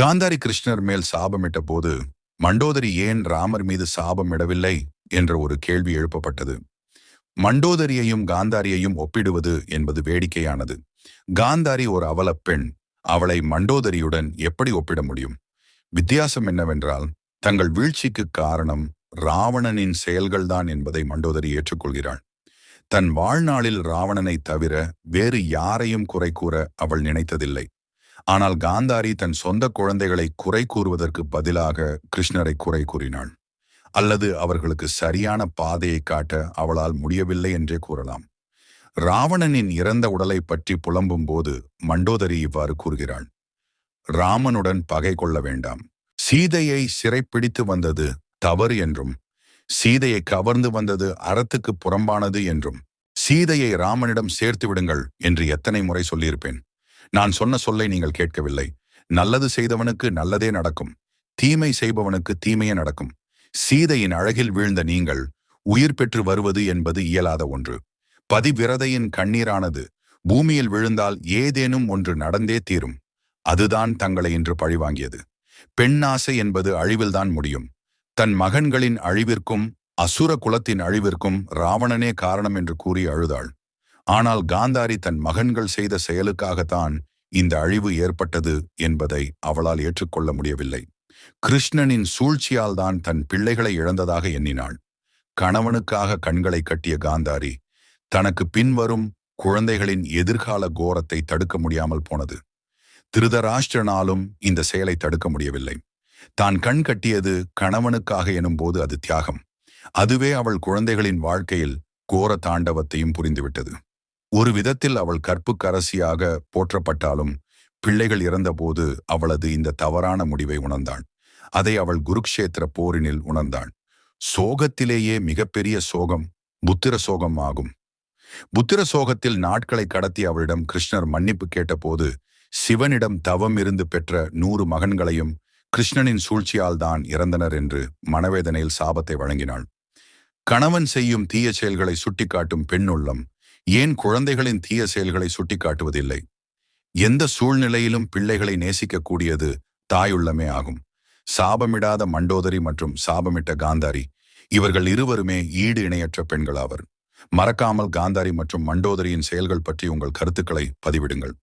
காந்தாரி கிருஷ்ணர் மேல் சாபமிட்ட போது மண்டோதரி ஏன் ராமர் மீது சாபமிடவில்லை? என்ற ஒரு கேள்வி எழுப்பப்பட்டது. மண்டோதரியையும் காந்தாரியையும் ஒப்பிடுவது என்பது வேடிக்கையானது. காந்தாரி ஒரு அவலப் பெண். அவளை மண்டோதரியுடன் எப்படி ஒப்பிட முடியும்? வித்தியாசம் என்னவென்றால் தங்கள் வீழ்ச்சிக்கு காரணம் ராவணனின் செயல்கள்தான் என்பதை மண்டோதரி ஏற்றுக்கொள்கிறாள். தன் வாழ்நாளில் ராவணனை தவிர வேறு யாரையும் குறை கூற அவள் நினைத்ததில்லை. ஆனால் காந்தாரி தன் சொந்த குழந்தைகளை குறை கூறுவதற்கு பதிலாக கிருஷ்ணரை குறை கூறினாள். அல்லது அவர்களுக்கு சரியான பாதையை காட்ட அவளால் முடியவில்லை என்றே கூறலாம். ராவணனின் இறந்த உடலை பற்றி புலம்பும் போது மண்டோதரி இவ்வாறு கூறுகிறாள். ராமனுடன் பகை கொள்ள வேண்டாம். சீதையை சிறைப்பிடித்து வந்தது தவறு என்றும் சீதையை கவர்ந்து வந்தது அறத்துக்கு புறம்பானது என்றும் சீதையை ராமனிடம் சேர்த்து விடுங்கள் என்று எத்தனை முறை சொல்லியிருப்பேன். நான் சொன்ன சொல்லை நீங்கள் கேட்கவில்லை. நல்லது செய்தவனுக்கு நல்லதே நடக்கும். தீமை செய்பவனுக்கு தீமையே நடக்கும். சீதையின் அழகில் வீழ்ந்த நீங்கள் உயிர் பெற்று வருவது என்பது இயலாத ஒன்று. பதிவிரதையின் கண்ணீரானது பூமியில் விழுந்தால் ஏதேனும் ஒன்று நடந்தே தீரும். அதுதான் தங்களை இன்று பழிவாங்கியது. பெண்ணாசை என்பது அழிவில்தான் முடியும். தன் மகன்களின் அழிவிற்கும் அசுர குலத்தின் அழிவிற்கும் ராவணனே காரணம் என்று கூறி அழுதாள். ஆனால் காந்தாரி தன் மகன்கள் செய்த செயலுக்காகத்தான் இந்த அழிவு ஏற்பட்டது என்பதை அவளால் ஏற்றுக்கொள்ள முடியவில்லை. கிருஷ்ணனின் சூழ்ச்சியால் தான் தன் பிள்ளைகளை இழந்ததாக எண்ணினாள். கணவனுக்காக கண்களை கட்டிய காந்தாரி தனக்கு பின்வரும் குழந்தைகளின் எதிர்கால கோரத்தை தடுக்க முடியாமல் போனது. திருதராஷ்டிரனாலும் இந்த செயலை தடுக்க முடியவில்லை. தான் கண் கட்டியது கணவனுக்காக எனும்போது அது தியாகம். அதுவே அவள் குழந்தைகளின் வாழ்க்கையில் கோர தாண்டவத்தையும் புரிந்துவிட்டது. ஒரு விதத்தில் அவள் கற்புக்கரசியாக போற்றப்பட்டாலும் பிள்ளைகள் இறந்தபோது அவளது இந்த தவறான முடிவை உணர்ந்தாள். அதை அவள் குருக்ஷேத்திர போரினில் உணர்ந்தாள். சோகத்திலேயே மிகப்பெரிய சோகம் புத்திர சோகம் ஆகும். புத்திர சோகத்தில் நாட்களை கடத்தி அவளிடம் கிருஷ்ணர் மன்னிப்பு கேட்டபோது சிவனிடம் தவம் இருந்து பெற்ற நூறு மகன்களையும் கிருஷ்ணனின் சூழ்ச்சியால் தான் இறந்தனர் என்று மனவேதனையில் சாபத்தை வழங்கினாள். கணவன் செய்யும் தீய செயல்களை சுட்டிக்காட்டும் பெண்ணுள்ளம் ஏன் குழந்தைகளின் தீய செயல்களை சுட்டிக்காட்டுவதில்லை? எந்த சூழ்நிலையிலும் பிள்ளைகளை நேசிக்கக்கூடியது தாயுள்ளமே ஆகும். சாபமிடாத மண்டோதரி மற்றும் சாபமிட்ட காந்தாரி இவர்கள் இருவருமே ஈடு இணையற்ற பெண்களாவர். மறக்காமல் காந்தாரி மற்றும் மண்டோதரியின் செயல்கள் பற்றி உங்கள் கருத்துக்களை பதிவிடுங்கள்.